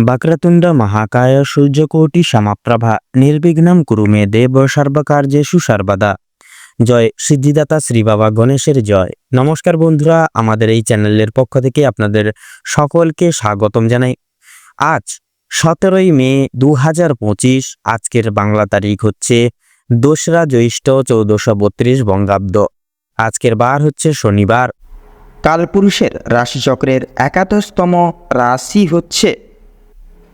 వక్రతుండ మహాకాయ সূর্যকোটি সমাপ্রভা নির্বিঘ্নম কুরু মে দেব সর্বকার্যেষু সর্বদা জয় সিদ্ধিদাতা শ্রী বাবা গণেশের জয় নমস্কার বন্ধুরা আমাদের এই চ্যানেলের পক্ষ থেকে আপনাদের সকলকে স্বাগতম জানাই আজ সতেরোই মে দু হাজার পঁচিশ আজকের বাংলা তারিখ হচ্ছে দোসরা জ্যৈষ্ঠ চৌদ্দশো বত্রিশ বঙ্গাব্দ আজকের বার হচ্ছে শনিবার কালপুরুষের রাশিচক্রের একাদশতম রাশি হচ্ছে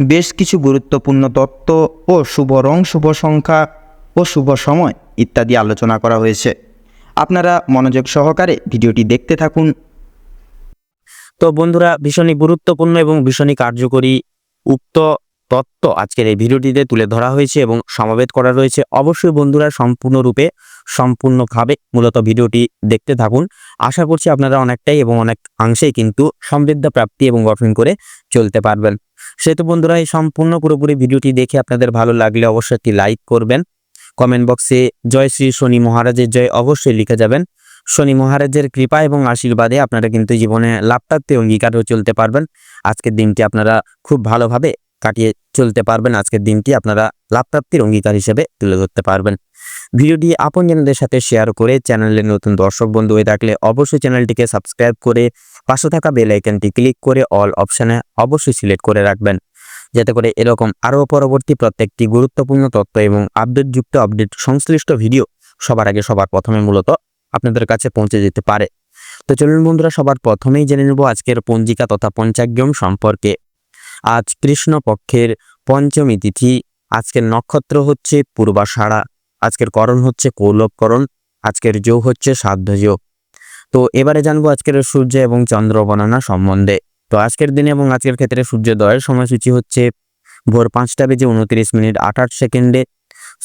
বেশ কিছু গুরুত্বপূর্ণ তত্ত্ব ও শুভ রং শুভ সংখ্যা ও শুভ সময় ইত্যাদি আলোচনা করা হয়েছে। আপনারা মনোযোগ সহকারে ভিডিওটি দেখতে থাকুন। তো বন্ধুরা, ভীষণই গুরুত্বপূর্ণ এবং ভীষণই কার্যকরী উক্ত তত্ত্ব আজকের এই ভিডিওটিতে তুলে ধরা হয়েছে এবং সমাবেত করা রয়েছে। অবশ্যই বন্ধুরা সম্পূর্ণরূপে সম্পূর্ণভাবে মূলত ভিডিওটি দেখতে থাকুন। আশা করছি আপনারা অনেকটাই এবং অনেক অংশেই কিন্তু সমৃদ্ধ প্রাপ্তি এবং গঠন করে চলতে পারবেন। সেহেতু বন্ধুরা, এই সম্পূর্ণ পুরোপুরি ভিডিওটি দেখে আপনাদের ভালো লাগলে অবশ্যই একটি লাইক করবেন। কমেন্ট বক্সে জয় শ্রী শনি মহারাজের জয় অবশ্যই লিখে যাবেন। শনি মহারাজের কৃপা এবং আশীর্বাদে আপনারা কিন্তু জীবনে লাভ প্রাপ্তি অঙ্গীকার হয়ে চলতে পারবেন। আজকের দিনটি আপনারা খুব ভালোভাবে কাটিয়ে চলতে পারবেন। আজকের দিনটি আপনারা লাভ প্রাপ্তির অঙ্গীকার হিসেবে তুলে ধরতে পারবেন। ভিডিওটি আপন আপনজনদের সাথে শেয়ার করে চ্যানেলের নতুন দর্শক বন্ধু হয়ে থাকলে অবশ্যই চ্যানেলটিকে সাবস্ক্রাইব করে পাশে থাকা বেল আইকনটি ক্লিক করে অল অপশানে অবশ্যই সিলেক্ট করে রাখবেন। যাতে করে এরকম আরও পরবর্তী প্রত্যেকটি গুরুত্বপূর্ণ তথ্য এবং আপডেটযুক্ত আপডেট সংশ্লিষ্ট ভিডিও সবার আগে সবার প্রথমে মূলত আপনাদের কাছে পৌঁছে যেতে পারে। তো চলুন বন্ধুরা, সবার প্রথমেই জেনে নেব আজকের পঞ্জিকা তথা পঞ্চাগ্যম সম্পর্কে। আজ কৃষ্ণ পক্ষের পঞ্চমী তিথি। আজকের নক্ষত্র হচ্ছে পূর্বাষাঢ়া। আজকের করণ হচ্ছে কৌলভকরণ আজকের যোগ হচ্ছে সাধ্য যোগ তো এবারে জানব আজকের সূর্য এবং চন্দ্র গণনা সম্বন্ধে। তো আজকের দিনে এবং আজকের ক্ষেত্রে সূর্যোদয়ের সময়সূচি হচ্ছে ভোর পাঁচটা বেজে উনত্রিশ মিনিট আঠাশ সেকেন্ডে।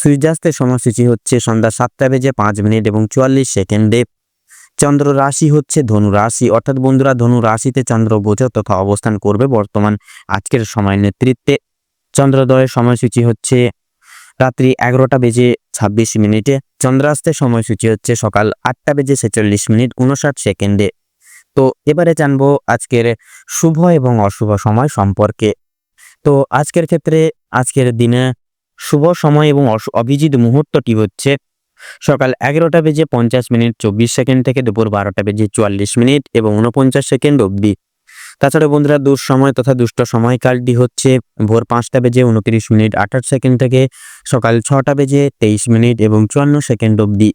সূর্যাস্তের সময়সূচি হচ্ছে সন্ধ্যা সাতটা বেজে পাঁচ মিনিট এবং চুয়াল্লিশ সেকেন্ডে। চন্দ্র রাশি হচ্ছে ধনু রাশি। অর্থাৎ বন্ধুরা, ধনু রাশিতে চন্দ্র গোচর তথা অবস্থান করবে বর্তমান আজকের সময় নেতৃত্বে। চন্দ্রোদয়ের সময়সূচি হচ্ছে রাত্রি এগারোটা বেজে ছাব্বিশ মিনিটে। চন্দ্রাস্তের সময়সূচি হচ্ছে সকাল আটটা বেজে ছেচল্লিশ মিনিট উনষাট সেকেন্ডে। তো এবারে জানব আজকের শুভ এবং অশুভ সময় সম্পর্কে। তো আজকের ক্ষেত্রে আজকের দিনে শুভ সময় এবং অভিজিৎ মুহূর্তটি হচ্ছে সকাল এগারোটা বেজে পঞ্চাশ মিনিট, চব্বিশ সেকেন্ড থেকে দুপুর বারোটা বেজে চুয়াল্লিশ মিনিট এবং উনপঞ্চাশ সেকেন্ড অবধি। তাছাড়া বন্ধুরা, দুঃসময় তথা দুষ্ট সময়কালটি হচ্ছে ভোর পাঁচটা বেজে উনত্রিশ মিনিট, আঠাশ সেকেন্ড থেকে সকাল ছটা বেজে তেইশ মিনিট এবং চুয়ান্ন সেকেন্ড অবধি।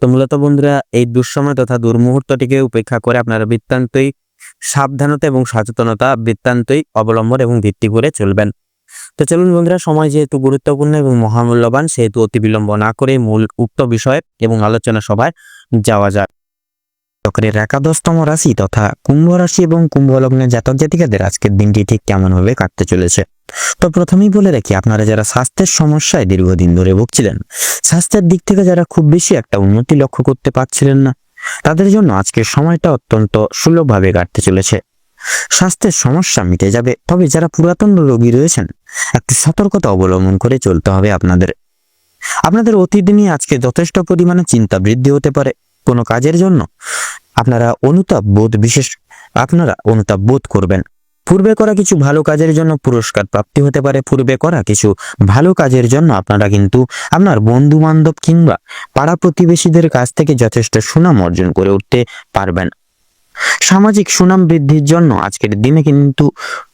তো মূলত বন্ধুরা, এই দুঃসময় তথা দুর্মুহূর্তটিকে উপেক্ষা করে আপনারা বৃত্তান্তই সাবধানতা এবং সচেতনতা বৃত্তান্তই অবলম্বন এবং ভিত্তি করে চলবেন। তো চলুন বন্ধুরা, সময় যেহেতু গুরুত্বপূর্ণ এবং মহামূল্যবান, সেহেতু অতি বিলম্ব না করে মূল উক্ত বিষয় এবং আলোচনা সভায় যাওয়া যাক। চক্রের একাদশতম রাশি তথা কুম্ভ রাশি এবং কুম্ভ লগ্নের জাতক জাতিকাদের আজকের দিনটি ঠিক কেমনভাবে কাটতে চলেছে? তো প্রথমেই বলে রাখি, আপনারা যারা স্বাস্থ্যের সমস্যায় দীর্ঘদিন ধরে ভুগছিলেন, স্বাস্থ্যের দিক থেকে যারা খুব বেশি একটা উন্নতি লক্ষ্য করতে পারছিলেন না, তাদের জন্য আজকের সময়টা অত্যন্ত সুলভভাবে কাটতে চলেছে। স্বাস্থ্যের সমস্যা মিটে যাবে। তবে যারা পুরাতন রোগী রয়েছেন, একটি সতর্কতা অবলম্বন করে চলতে হবে আপনাদের। আপনাদের অতীত আজকে যথেষ্ট পরিমাণে চিন্তা বৃদ্ধি হতে পারে। কোনো কাজের জন্য আপনারা অনুতাপ বোধ বিশেষ, আপনারা অনুতাপ বোধ করবেন। পূর্বে করা কিছু ভালো কাজের জন্য পুরস্কার প্রাপ্তি হতে পারে। পূর্বে করা কিছু ভালো কাজের জন্য আপনারা কিন্তু আপনার বন্ধু বান্ধব কিংবা পাড়া প্রতিবেশীদের কাছ থেকে যথেষ্ট সুনাম অর্জন করে উঠতে পারবেন। সামাজিক সুনাম বৃদ্ধির জন্য আজকের দিনে কিন্তু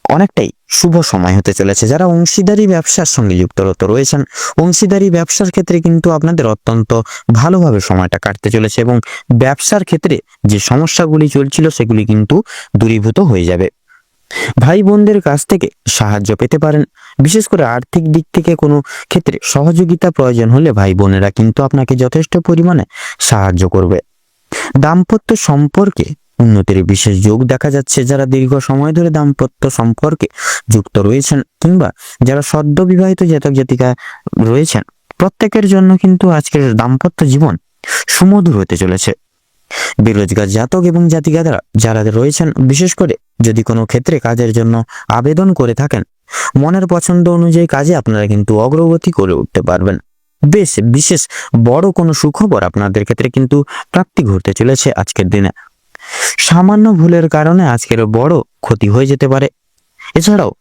অনেকটাই শুভ সময় হতে চলেছে। যারা অংশীদারি ব্যবসার সঙ্গে যুক্তরত রয়েছেন, অংশীদারি ব্যবসার ক্ষেত্রে কিন্তু আপনাদের অত্যন্ত ভালোভাবে সময়টা কাটতে চলেছে এবং ব্যবসার ক্ষেত্রে যে সমস্যাগুলি চলছিল সেগুলি কিন্তু দূরীভূত হয়ে যাবে। ভাই বোনদের কাছ থেকে সাহায্য পেতে পারেন। বিশেষ করে আর্থিক দিক থেকে কোনো ক্ষেত্রে সহযোগিতা প্রয়োজন হলে ভাই বোনেরা কিন্তু আপনাকে যথেষ্ট পরিমাণে সাহায্য করবে। দাম্পত্য সম্পর্কে উন্নতির বিশেষ যোগ দেখা যাচ্ছে যারা দীর্ঘ সময় ধরে দাম্পত্য সম্পর্কে যুক্ত রয়েছেন কিংবা যারা সদ্য বিবাহিত জাতক জাতিকা রয়েছেন, প্রত্যেকের জন্য কিন্তু আজকের দাম্পত্য জীবন সুমধুর হতে চলেছে। বেরোজগার জাতক এবং জাতিকারা যারা রয়েছেন, বিশেষ করে যদি কোনো ক্ষেত্রে কাজের জন্য আবেদন করে থাকেন, মনের পছন্দ অনুযায়ী কাজে আপনারা কিন্তু অগ্রগতি করে উঠতে পারবেন। বেশ, বিশেষ বড় কোনো সুখবর আপনাদের ক্ষেত্রে কিন্তু প্রাপ্তি ঘটতে চলেছে আজকের দিনে। সামান্য ভুলের কারণে আজকের বড় ক্ষতি হয়ে যেতে পারে। এছাড়াও,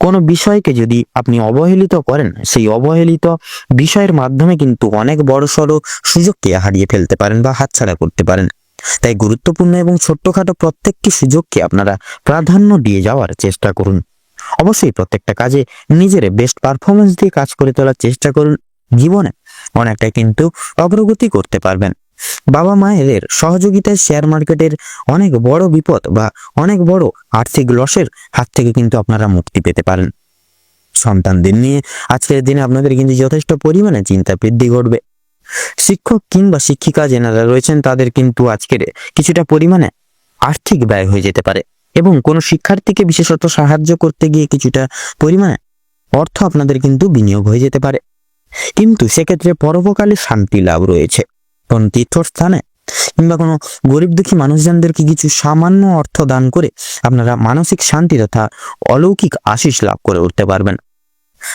কোনো বিষয়কে যদি আপনি অবহেলিত করেন, সেই অবহেলিত বিষয়ের মাধ্যমে কিন্তু অনেক বড় সড়ো সুযোগকে হারিয়ে ফেলতে পারেন বা হাতছাড়া করতে পারেন। তাই গুরুত্বপূর্ণ এবং ছোট্টখাটো প্রত্যেকটি সুযোগকে আপনারা প্রাধান্য দিয়ে যাওয়ার চেষ্টা করুন। অবশ্যই প্রত্যেকটা কাজে নিজের বেস্ট পারফরমেন্স দিয়ে কাজ করে তোলার চেষ্টা করুন। জীবনে অনেকটা কিন্তু অগ্রগতি করতে পারবেন। বাবা মায়েদের সহযোগিতায় শেয়ার মার্কেটের অনেক বড় বিপদ বা অনেক বড় আর্থিক লসের হাত থেকে কিন্তু আপনারা মুক্তি পেতে পারেন। সন্তানদের নিয়ে আজকের দিনে আপনাদের কিন্তু যথেষ্ট পরিমাণে চিন্তা বৃদ্ধি ঘটবে। শিক্ষক কিংবা শিক্ষিকা যেনারা রয়েছেন, তাদের কিন্তু আজকের কিছুটা পরিমাণে আর্থিক ব্যয় হয়ে যেতে পারে এবং কোনো শিক্ষার্থীকে বিশেষত সাহায্য করতে গিয়ে কিছুটা পরিমাণে অর্থ আপনাদের কিন্তু বিনিয়োগ হয়ে যেতে পারে। কিন্তু সেক্ষেত্রে পরোপকালে শান্তি লাভ রয়েছে। কোন তীর্থস্থানে কিংবা কোনো গরিব দুঃখী মানুষজনদেরকে কিছু সামান্য অর্থ দান করে আপনারা মানসিক শান্তি তথা অলৌকিক আশিস লাভ করে উঠতে পারবেন।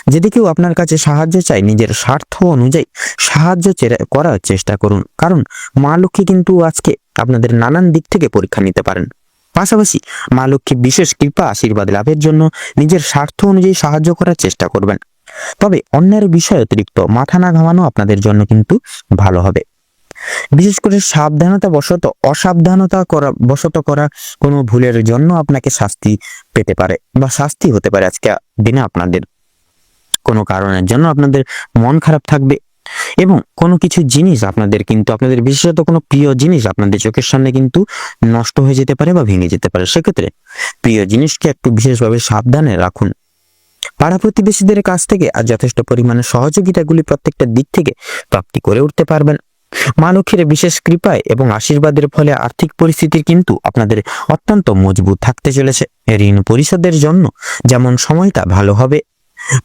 যদি কেউ আপনার কাছে সাহায্য চায়, নিজের স্বার্থ অনুযায়ী সাহায্য করার চেষ্টা করুন। কারণ মা লক্ষ্মী কিন্তু আজকে আপনাদের নানান দিক থেকে পরীক্ষা নিতে পারেন। পাশাপাশি মা লক্ষ্মী বিশেষ কৃপা, আশীর্বাদ লাভের জন্য নিজের স্বার্থ অনুযায়ী সাহায্য করার চেষ্টা করবেন। তবে অন্যের বিষয় অতিরিক্ত মাথা না ঘামানো আপনাদের জন্য কিন্তু ভালো হবে। বিশেষ করে সাবধানতা বশত, অসাবধানতা করা, বশত করা কোনো ভুলের জন্য আপনাকে শাস্তি পেতে পারে বা শাস্তি হতে পারে আজকে দিনে আপনাদের। কোনো কারণের জন্য আপনাদের মন খারাপ থাকবে এবং কোনো কিছু জিনিস আপনাদের কিন্তু, আপনাদের বিশেষত কোনো প্রিয় জিনিস আপনাদের চোখের সামনে কিন্তু নষ্ট হয়ে যেতে পারে বা ভেঙে যেতে পারে। সেক্ষেত্রে প্রিয় জিনিসকে একটু বিশেষভাবে সাবধানে রাখুন। পাড়া প্রতিবেশীদের কাছ থেকে আর যথেষ্ট পরিমাণে সহযোগিতাগুলি প্রত্যেকটা দিক থেকে প্রাপ্তি করে উঠতে পারবেন। মা লক্ষ্মীর বিশেষ কৃপায় এবং আশীর্বাদের ফলে আর্থিক পরিস্থিতির কিন্তু আপনাদের অত্যন্ত মজবুত থাকতে চলেছে। ঋণ পরিশোধের জন্য যেমন সময়টা ভালো হবে,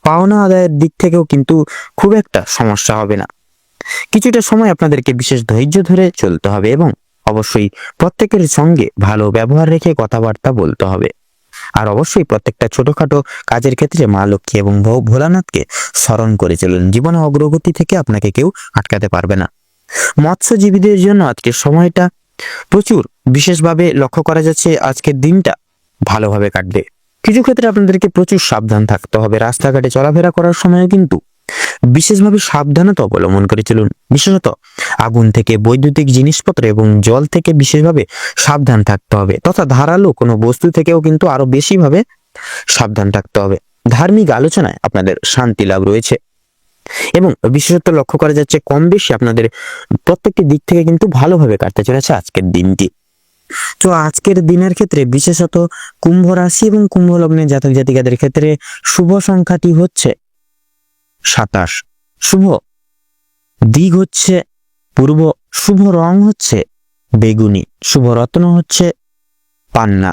পাওনা আদায়ের দিক থেকেও কিন্তু খুব একটা সমস্যা হবে না। কিছুটা সময় আপনাদেরকে বিশেষ ধৈর্য ধরে চলতে হবে এবং অবশ্যই প্রত্যেকের সঙ্গে ভালো ব্যবহার রেখে কথাবার্তা বলতে হবে। আর অবশ্যই প্রত্যেকটা ছোটখাটো কাজের ক্ষেত্রে মা লক্ষ্মী এবং ভোলানাথকে স্মরণ করে চলুন। জীবনে অগ্রগতি থেকে আপনাকে কেউ আটকাতে পারবে না। মৎস্যজীবীদের জন্য আজকের সময়টা প্রচুর। বিশেষভাবে লক্ষ্য করা যাচ্ছে আজকের দিনটা ভালোভাবে কাটবে। কিছু ক্ষেত্রে আপনাদেরকে প্রচুর সাবধান থাকতে হবে। রাস্তাঘাটে চলাফেরা করার সময় কিন্তু বিশেষভাবে সাবধানতা অবলম্বন করে চলুন। বিশেষত আগুন থেকে বৈদ্যুতিক জিনিসপত্র এবং জল থেকে বিশেষভাবে সাবধান থাকতে হবে তথা ধারালো কোনো বস্তু থেকেও কিন্তু আরও বেশিভাবে সাবধান থাকতে হবে। ধার্মিক আলোচনায় আপনাদের শান্তি লাভ রয়েছে। এবং বিশেষত লক্ষ্য করা যাচ্ছে কম বেশি আপনাদের প্রত্যেকটি দিক থেকে কিন্তু ভালোভাবে কাটতে চলেছে আজকের দিনটি। তো আজকের দিনের ক্ষেত্রে বিশেষত কুম্ভ রাশি এবং কুম্ভ লগ্নের জাতক জাতিকাদের ক্ষেত্রে শুভ সংখ্যাটি হচ্ছে সাতাশ। শুভ দিক হচ্ছে পূর্ব, শুভ রং হচ্ছে বেগুনি, শুভ রত্ন হচ্ছে পান্না।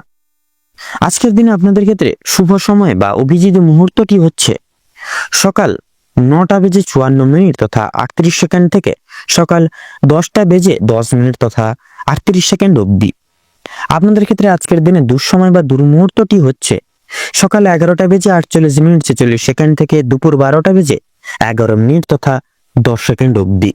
আজকের দিনে আপনাদের ক্ষেত্রে শুভ সময় বা অভিজিৎ মুহূর্তটি হচ্ছে সকাল নটা বেজে চুয়ান্ন মিনিট তথা আটত্রিশ সেকেন্ড থেকে সকাল দশটা বেজে দশ মিনিট তথা আটত্রিশ সেকেন্ড অবধি। আপনাদের ক্ষেত্রে আজকের দিনে দুঃসময় বা দুর্মুহূর্তটি হচ্ছে সকাল এগারোটা বেজে আটচল্লিশ মিনিট ছেচল্লিশ সেকেন্ড থেকে দুপুর বারোটা বেজে এগারো মিনিট তথা দশ সেকেন্ড অবধি।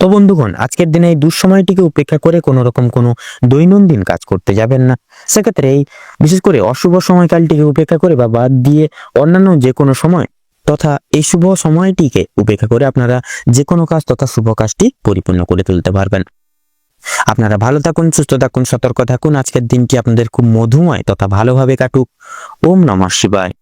তো বন্ধুগণ, আজকের দিনে এই দুঃসময়টিকে উপেক্ষা করে কোনো রকম কোনো দৈনন্দিন কাজ করতে যাবেন না। সেক্ষেত্রে এই, বিশেষ করে অশুভ সময়কালটিকে উপেক্ষা করে বা বাদ দিয়ে অন্যান্য যে কোনো সময় তথা এই শুভ সময়টিকে উপেক্ষা করে আপনারা যে কোনো কাজ তথা শুভ কাজটি পরিপূর্ণ করে তুলতে পারবেন। আপনারা ভালো থাকুন, সুস্থ থাকুন, সতর্ক থাকুন। আজকের দিনটি আপনাদের খুব মধুময় তথা ভালোভাবে কাটুক। ওম নমঃ শিবায়।